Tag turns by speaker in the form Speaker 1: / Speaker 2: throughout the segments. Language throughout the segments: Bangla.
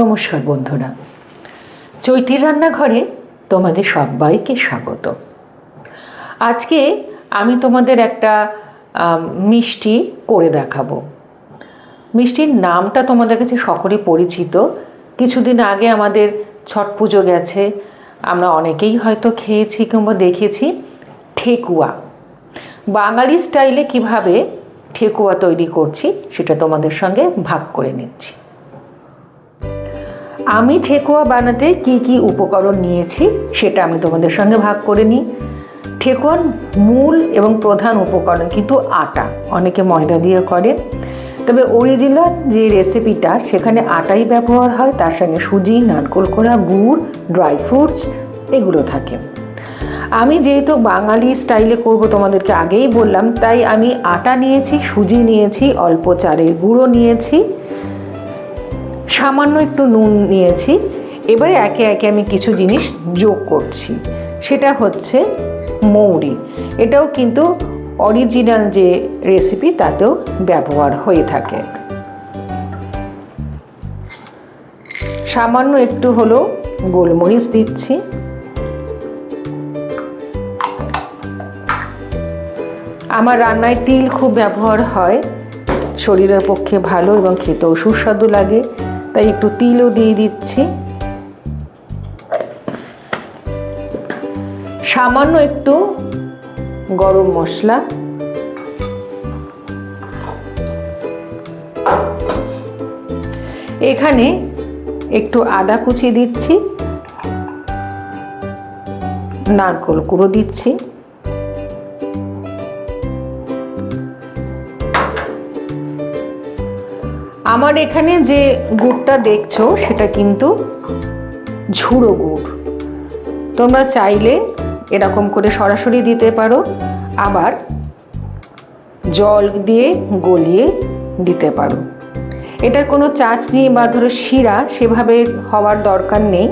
Speaker 1: নমস্কার বন্ধুরা। চৈতির রান্নাঘরে তোমাদের সবাইকে স্বাগত। আজকে আমি তোমাদের একটা মিষ্টি করে দেখাবো। মিষ্টির নামটা তোমাদের কাছে সকলে পরিচিত। কিছুদিন আগে আমাদের ছট পুজো গেছে। আমরা অনেকেই হয়তো খেয়েছি কিংবা দেখেছি ঠেকুয়া। বাঙালি স্টাইলে কীভাবে ঠেকুয়া তৈরি করছি সেটা তোমাদের সঙ্গে ভাগ করে নিচ্ছি। আমি ঠেকুয়া বানাতে কি কি উপকরণ নিয়েছি, সেটা আমি তোমাদের সঙ্গে ভাগ করে নিই। ঠেকুয়ার মূল এবং প্রধান উপকরণ কিন্তু আটা, অনেকে ময়দা দিয়ে করে। তবে অরিজিনাল যে রেসিপিটা সেখানে আটাই ব্যবহার হয়, তার সঙ্গে সুজি, নারকোল কোড়া গুড় ড্রাই ফ্রুটস এগুলো থাকে। আমি যেহেতু বাঙালি স্টাইলে করব তোমাদেরকে আগেই বললাম, তাই আমি আটা নিয়েছি, সুজি নিয়েছি, অল্প চালের গুঁড়ো নিয়েছি। সামান্য একটু নুন নিয়েছি। এবারে একে একে আমি কিছু জিনিস যোগ করছি। সেটা হচ্ছে মৌরি। এটাও কিন্তু অরিজিনাল যে রেসিপি তাতেও ব্যবহার হয়ে থাকে। সামান্য একটু হলো গোলমরিচ দিচ্ছি। আমার রান্নায় তিল খুব ব্যবহার হয়। শরীরের পক্ষে ভালো এবং খেতেও সুস্বাদু লাগে। তাই একটু তিলও দিয়ে দিচ্ছি। সামান্য একটু গরম মশলা। এখানে একটু আদা কুচি দিচ্ছি, নারকোল কুড়ো দিচ্ছি। আমার এখানে যে গুড়টা দেখছ, সেটা কিন্তু ঝুড়ো গুড়। তোমরা চাইলে এরকম করে সরাসরি দিতে পারো, আবার জল দিয়ে গলিয়ে দিতে পারো। এটার কোনো চাচনি বা ধরো শিরা, সেভাবে হওয়ার দরকার নেই।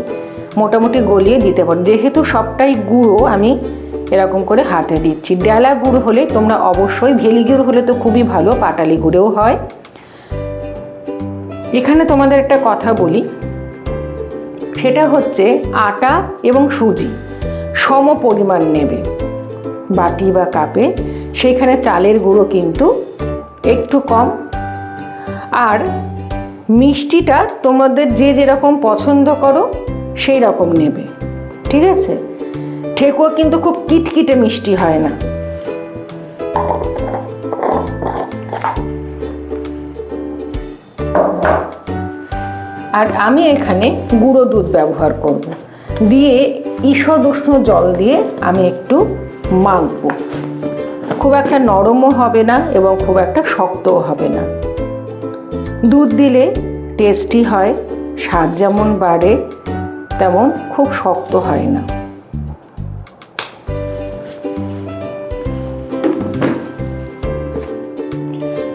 Speaker 1: মোটামুটি গলিয়ে দিতে পারো। যেহেতু সবটাই গুঁড়ো, আমি এরকম করে হাতে দিচ্ছি। ডেলা গুড় হলে তোমরা অবশ্যই, ভেলি গুড় হলে তো খুবই ভালো, পাটালি গুঁড়েও হয়। এখানে তোমাদের একটা কথা বলি। সেটা হচ্ছে আটা এবং সুজি সম পরিমাণ নেবে। বাটি বা কাপে সেইখানে চালের গুঁড়ো কিন্তু একটু কম। আর মিষ্টিটা তোমাদের যে যেরকম পছন্দ করো, সেই রকম নেবে। ঠিক আছে? ঠেকুয়া কিন্তু খুব কিটকিটে মিষ্টি হয় না। আর আমি এখানে গুঁড়ো দুধ ব্যবহার করব। দিয়ে ঈষদ উষ্ণ জল দিয়ে আমি একটু মাখবো। খুব একটা নরমও হবে না এবং খুব একটা শক্তও হবে না। দুধ দিলে টেস্টি হয়, স্বাদ যেমন বাড়ে, তেমন খুব শক্ত হয় না।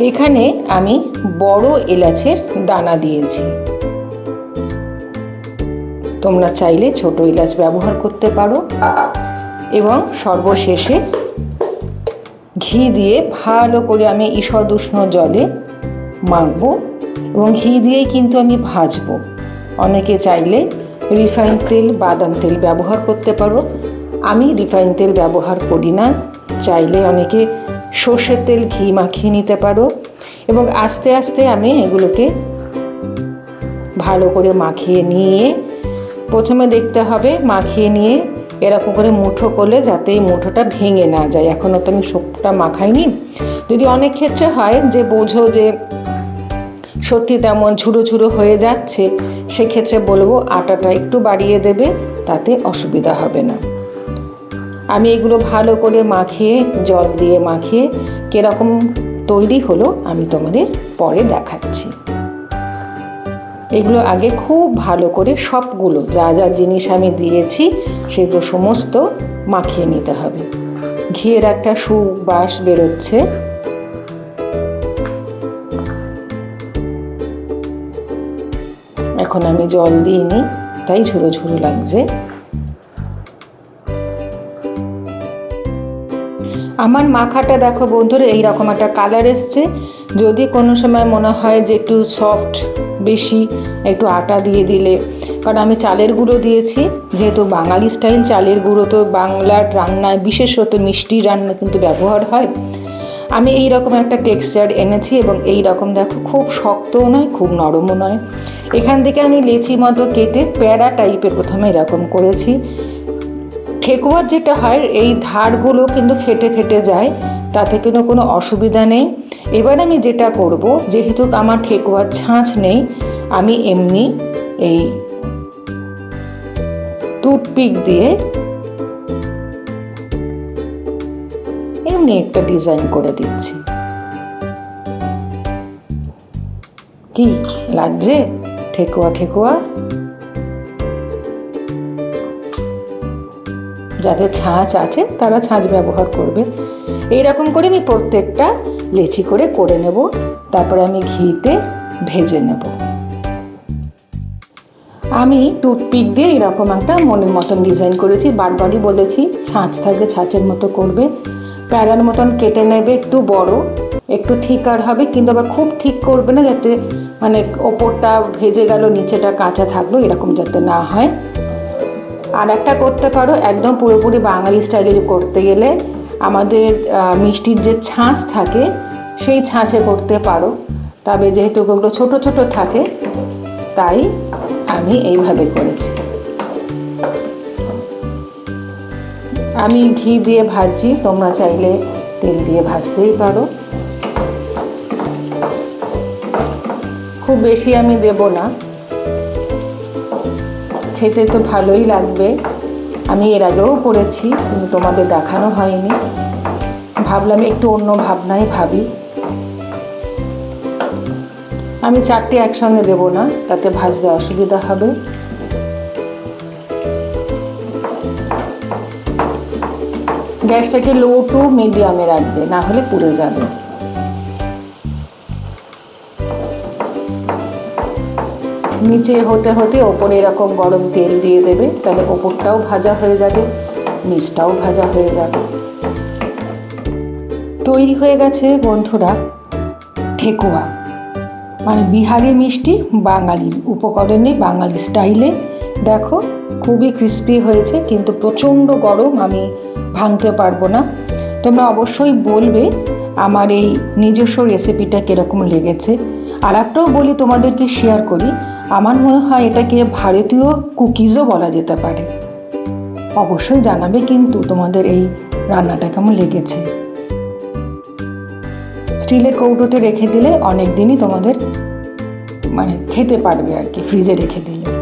Speaker 1: এখানে আমি বড় এলাচের দানা দিয়েছি। তোমরা চাইলে ছোট এলাচ ব্যবহার করতে পারো এবং সর্বশেষে ঘি দিয়ে ভালো করে আমি ঈষদ উষ্ণ জলে মাখবো এবং ঘি দিয়েই কিন্তু আমি ভাজবো। অনেকে চাইলে রিফাইন তেল, বাদাম তেল ব্যবহার করতে পারো। আমি রিফাইন তেল ব্যবহার করি না। চাইলে অনেকে সর্ষের তেল ঘি মাখিয়ে নিতে পারো এবং আস্তে আস্তে আমি এগুলোকে ভালো করে মাখিয়ে নিয়ে প্রথমে দেখতে হবে মাখিয়ে নিয়ে এরকম করে মুঠো করলে যাতে এই মুঠোটা ভেঙে না যায়। এখনও তো আমি সবটা মাখাইনি। যদি অনেক ক্ষেত্রে হয় যে বোঝো যে সত্যি তেমন ঝুড়ো ঝুড়ো হয়ে যাচ্ছে, সেক্ষেত্রে বলব আটাটা একটু বাড়িয়ে দেবে, তাতে অসুবিধা হবে না। আমি এগুলো ভালো করে মাখিয়ে, জল দিয়ে মাখিয়ে, কীরকম তৈরি হলো আমি তোমাদের পরে দেখাচ্ছি। এগুলো আগে খুব ভালো করে সবগুলো যা যা জিনিস আমি দিয়েছি, সেগুলো সমস্ত মাখিয়ে নিতে হবে। ঘিয়ের একটা সুবাস বেরোচ্ছে। এখন আমি জল দিইনি তাই ঝুড়ো ঝুড়ো লাগছে। আমার মাখাটা দেখো বন্ধুরা, এইরকম একটা কালার এসছে। যদি কোনো সময় মনে হয় যে একটু সফট বেশি একটু আটা দিয়ে দিলে। কারণ আমি চালের গুঁড়ো দিয়েছি, যেহেতু বাঙালি স্টাইল চালের গুঁড়ো, তো বাংলার রান্নায় বিশেষত মিষ্টি রান্না কিন্তু ব্যবহার হয়। আমি এই রকম একটা টেক্সচার এনেছি এবং এই রকম দেখো, খুব শক্তও নয়, খুব নরমও নয়। এখান থেকে আমি লেচি মতো কেটে প্যারা টাইপের প্রথমে এরকম করেছি। ঠেকুয়ার যেটা হয়, এই ধারগুলো কিন্তু ফেটে ফেটে যায়, তাতে কিন্তু কোনো অসুবিধা নেই। এবার আমি যেটা করব, যেহেতু আমার ঠেকুয়ার ছাঁচ নেই, আমি এমনি এই টুথপিক দিয়ে এমনি একটা ডিজাইন করে দিচ্ছি। কি, লাগছে? ঠেকুয়া ঠেকুয়া? যাদের ছাঁচ আছে, তারা ছাঁচ ব্যবহার করবে। এই রকম করে আমি প্রত্যেকটা লেচি করে করে নেব। তারপরে আমি ঘিতে ভেজে নেব। আমি টুথপিক দিয়ে এরকম একটা মনের মতন ডিজাইন করেছি। বারবারই বলেছি, ছাঁচ থাকবে ছাঁচের মতো করবে। প্যারার মতন কেটে নেবে, একটু বড়, একটু থিকার হবে, কিন্তু আবার খুব ঠিক করবে না যাতে মানে ওপরটা ভেজে গেল, নিচেটা কাঁচা থাকল, এরকম যাতে না হয়। আর একটা করতে পারো, একদম পুরোপুরি বাঙালি স্টাইলে করতে গেলে। আমাদের মিষ্টির যে ছাঁচ থাকে, সেই ছাঁচে করতে পারো। তবে যেহেতু ওগুলো ছোট ছোট থাকে, তাই আমি এইভাবে করেছি। আমি ঘি দিয়ে ভাজছি, তোমরা চাইলে তেল দিয়ে ভাজতেই পারো। খুব বেশি আমি দেব না। খেতে তো ভালোই লাগবে। আমি এর আগেও করেছি কিন্তু তোমাদের দেখানো হয়নি। ভাবলাম একটু অন্য ভাবনাই ভাবি। আমি চারটে একসঙ্গে দেবো না, তাতে ভাজতে অসুবিধা হবে। গ্যাসটাকে লো টু মিডিয়ামে রাখবে, না হলে পুড়ে যাবে। নিচে হতে হতে ওপরে এরকম গরম তেল দিয়ে দেবে, তাহলে ওপরটাও ভাজা হয়ে যাবে, নিচটাও ভাজা হয়ে যাবে। তৈরি হয়ে গেছে বন্ধুরা ঠেকুয়া। মানে বিহারি মিষ্টি বাঙালির উপকরণে, বাঙালি স্টাইলে। দেখো, খুবই ক্রিস্পি হয়েছে, কিন্তু প্রচণ্ড গরম আমি ভাঙতে পারব না। তোমরা অবশ্যই বলবে আমার এই নিজস্ব রেসিপিটা কীরকম লেগেছে। আর একটাও বলি তোমাদেরকে শেয়ার করি আমার মনে হয় এটাকে ভারতীয় কুকিজও বলা যেতে পারে। অবশ্যই জানাবে কিন্তু তোমাদের এই রান্নাটা কেমন লেগেছে। স্টিলের কৌটোতে রেখে দিলে অনেক দিনই তোমাদের মানে খেতে পারবে আর কি ফ্রিজে রেখে দিলে।